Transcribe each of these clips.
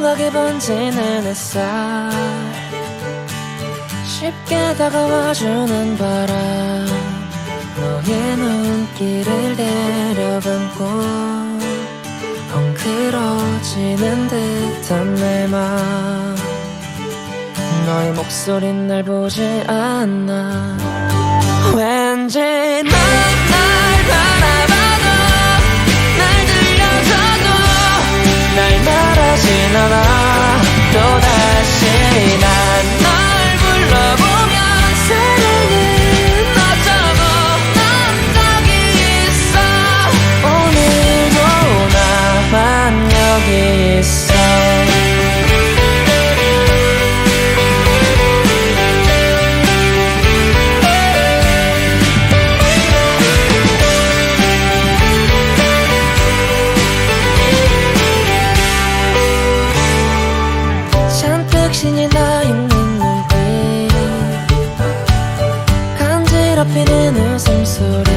멍하게 번지는 햇살. 쉽게 다가와주는 바람. 너의 눈길을 내려감고 헝클어지는 듯한 내맘 너의 목소린 날 보지 않나 왠지 넌날 있어. 잔뜩 신이 나 있는 눈빛. 간지럽히는 웃음소리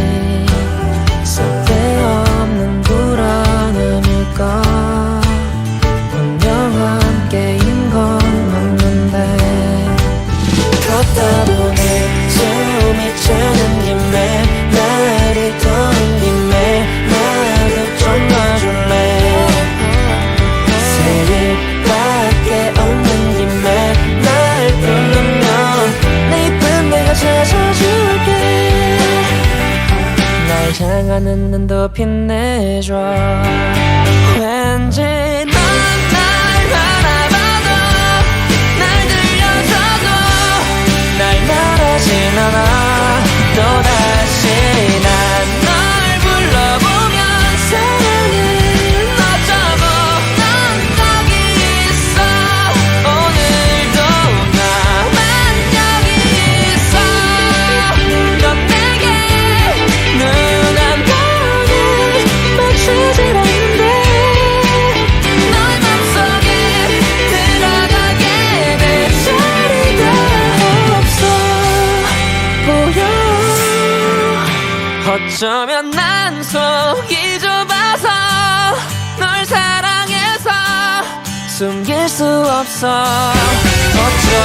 향하는 눈도 빛내줘. 왠지 어쩌면 난 속이 좁아서 널 사랑해서 숨길 수 없어. 어쩌면 넌